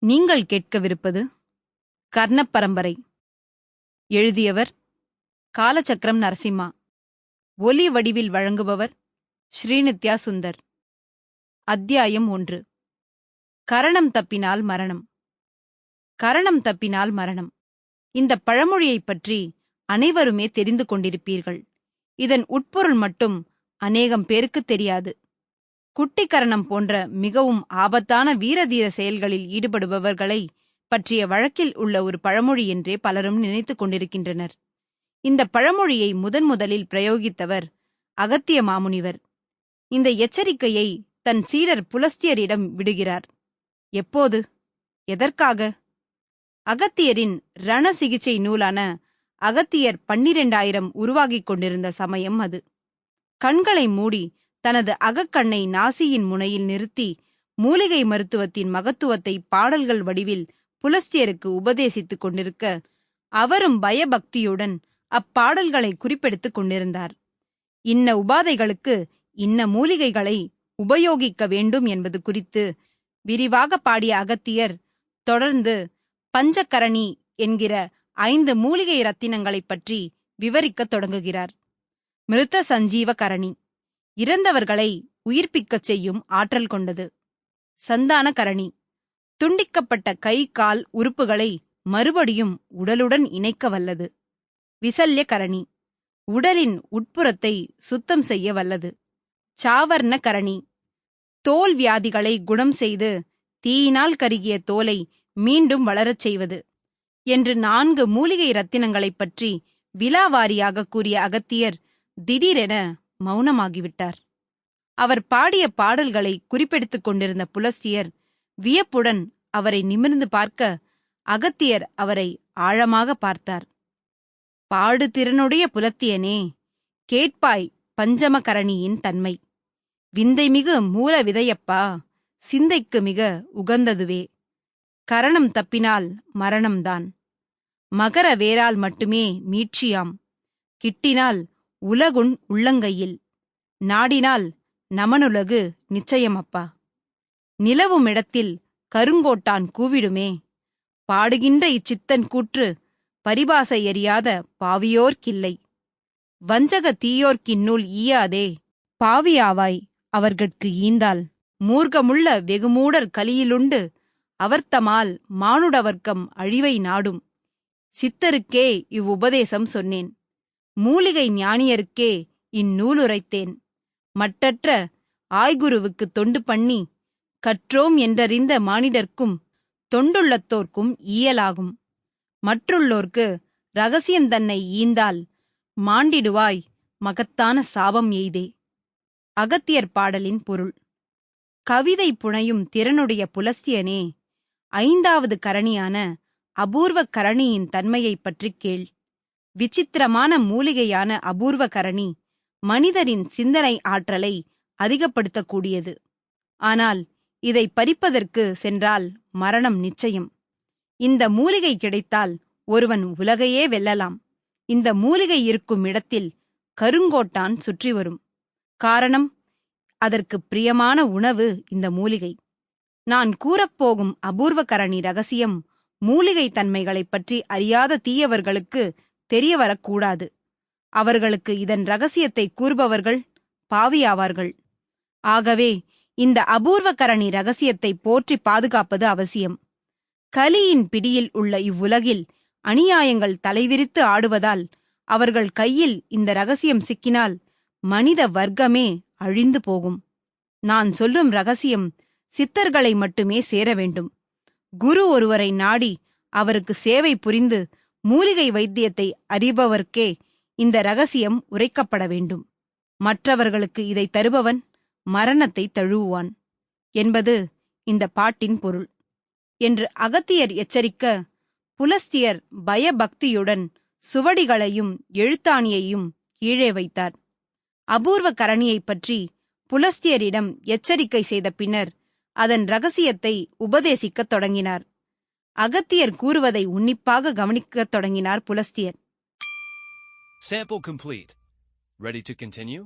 நீங்கள் கேட்கவிருப்பது கர்ணப் பரம்பரை எழுதியவர் காலச்சக்கரம் நரசிம்மா. ஒலி வடிவில் வழங்குபவர் ஸ்ரீநித்யா சுந்தர். அத்தியாயம் ஒன்று. கரணம் தப்பினால் மரணம். கரணம் தப்பினால் மரணம். இந்த பழமொழியைப் பற்றி அனைவருமே தெரிந்து கொண்டிருப்பீர்கள். இதன் உட்பொருள் மட்டும் அநேகம் பேருக்குத் தெரியாது. குட்டிக்கரணம் போன்ற மிகவும் ஆபத்தான வீரதீர செயல்களில் ஈடுபடுபவர்களை பற்றிய வழக்கில் உள்ள ஒரு பழமொழி என்றே பலரும் நினைத்துக் கொண்டிருக்கின்றனர். இந்த பழமொழியை முதன் முதலில் பிரயோகித்தவர் அகத்திய மாமுனிவர். இந்த எச்சரிக்கையை தன் சீடர் புலஸ்தியரிடம் விடுகிறார். எப்போது? எதற்காக? அகத்தியரின் ரண சிகிச்சை நூலான அகத்தியர் பன்னிரெண்டாயிரம் உருவாகிக் கொண்டிருந்த சமயம் அது. கண்களை மூடி தனது அகக்கண்ணை நாசியின் முனையில் நிறுத்தி மூலிகை மருத்துவத்தின் மகத்துவத்தை பாடல்கள் வடிவில் புலஸ்தியருக்கு உபதேசித்துக் கொண்டிருக்க அவரும் பயபக்தியுடன் அப்பாடல்களை குறிப்பெடுத்துக் கொண்டிருந்தார். இன்ன உபாதைகளுக்கு இன்ன மூலிகைகளை உபயோகிக்க வேண்டும் என்பது குறித்து விரிவாக பாடிய அகத்தியர் தொடர்ந்து பஞ்சகரணி என்கிற ஐந்து மூலிகை ரத்தினங்களைப் பற்றி விவரிக்கத் தொடங்குகிறார். மிருத சஞ்சீவ கரணி இறந்தவர்களை உயிர்ப்பிக்கச் செய்யும் ஆற்றல் கொண்டது. சந்தான கரணி. துண்டிக்கப்பட்ட கை கால் உறுப்புகளை மறுபடியும் உடலுடன் இணைக்க வல்லது. விசல்ய கரணி. உடலின் உட்புறத்தை சுத்தம் செய்ய வல்லது. சாவர்ண கரணி. தோல் வியாதிகளை குணம் செய்து தீயினால் கருகிய தோலை மீண்டும் வளரச் செய்வது என்று நான்கு மூலிகை ரத்தினங்களைப் பற்றி விலாவாரியாக கூறிய அகத்தியர் திடீரென மௌனமாகிவிட்டார். அவர் பாடிய பாடல்களை குறிப்பெடுத்துக் கொண்டிருந்த புலஸ்தியர் வியப்புடன் அவரை நிமிர்ந்து பார்க்க அகத்தியர் அவரை ஆழமாக பார்த்தார். பாடு திறனுடைய புலத்தியனே கேட்பாய் பஞ்சமகரணியின் தன்மை. விந்தை மிகு மூல விதையப்பா சிந்தைக்கு மிக உகந்ததுவே. கரணம் தப்பினால் மரணம்தான். மகர வேரால் மட்டுமே மீட்சியாம். கிட்டினால் உலகுன் உள்ளங்கையில். நாடினால் நமனுலகு நிச்சயமப்பா. நிலவும் இடத்தில் கருங்கோட்டான் கூவிடுமே. பாடுகின்ற இச்சித்தன் கூற்று பரிபாசை எறியாத பாவியோர்க்கில்லை. வஞ்சக தீயோர்க்கின்னுள் ஈயாதே. பாவியாவாய் அவர்கட்கு ஈந்தால். மூர்க்கமுள்ள வெகுமூடர் கலியிலுண்டு அவர்த்தமால் மானுடவர்க்கம் அழிவை நாடும். சித்தருக்கே இவ்வுபதேசம் சொன்னேன். மூலிகை ஞானியருக்கே இந்நூலுரைத்தேன். மட்டற்ற ஆய்குருவுக்கு தொண்டு பண்ணி கற்றோம் என்றறிந்த மானிடர்க்கும் தொண்டுள்ளத்தோர்க்கும் ஈயலாகும். மற்றுள்ளோர்க்கு ரகசியம் தன்னை ஈந்தால் மாண்டிடுவாய் மகத்தான சாபம் எய்தே. அகத்தியர் பாடலின் பொருள். கவிதை புனையும் திறனுடைய புலஸ்தியனே ஐந்தாவது கரணியான அபூர்வ கரணியின் தன்மையைப் பற்றிக் கேள். விசித்திரமான மூலிகையான அபூர்வ கரணி மனிதரின் சிந்தனை ஆற்றலை அதிகப்படுத்தக்கூடியது. ஆனால் இதை பறிப்பதற்கு சென்றால் மரணம் நிச்சயம். இந்த மூலிகை கிடைத்தால் ஒருவன் உலகையே வெல்லலாம். இந்த மூலிகை இருக்கும் இடத்தில் கருங்கோட்டான் சுற்றி வரும். காரணம் அதற்கு பிரியமான உணவு இந்த மூலிகை. நான் கூறப்போகும் அபூர்வகரணி ரகசியம் மூலிகை தன்மைகளைப் பற்றி அறியாத தீயவர்களுக்கு தெரிய வரக்கூடாது. அவர்களுக்கு இதன் ரகசியத்தை கூறுபவர்கள் பாவியாவார்கள். ஆகவே இந்த அபூர்வகரணி ரகசியத்தை போற்றி பாதுகாப்பது அவசியம். கலியின் பிடியில் உள்ள இவ்வுலகில் அநியாயங்கள் தலைவிரித்து ஆடுவதால் அவர்கள் கையில் இந்த ரகசியம் சிக்கினால் மனித வர்க்கமே அழிந்து போகும். நான் சொல்லும் ரகசியம் சித்தர்களை மட்டுமே சேர வேண்டும். குரு ஒருவரை நாடி அவருக்கு சேவை புரிந்து மூலிகை வைத்தியத்தை அறிபவர்க்கே இந்த ரகசியம் உரைக்கப்பட வேண்டும். மற்றவர்களுக்கு இதை தருபவன் மரணத்தை தழுவுவான் என்பது இந்த பாட்டின் பொருள். என்று அகத்தியர் எச்சரிக்க புலஸ்தியர் பயபக்தியுடன் சுவடிகளையும் எழுத்தாணியையும் கீழே வைத்தார். அபூர்வ கரணியைப் பற்றி புலஸ்தியரிடம் எச்சரிக்கை செய்த பின்னர் அதன் ரகசியத்தை உபதேசிக்கத் தொடங்கினார். அகத்தியர் கூறுவதை உன்னிப்பாக கவனிக்கத் தொடங்கினார் Pulastya Sample complete. Ready to continue?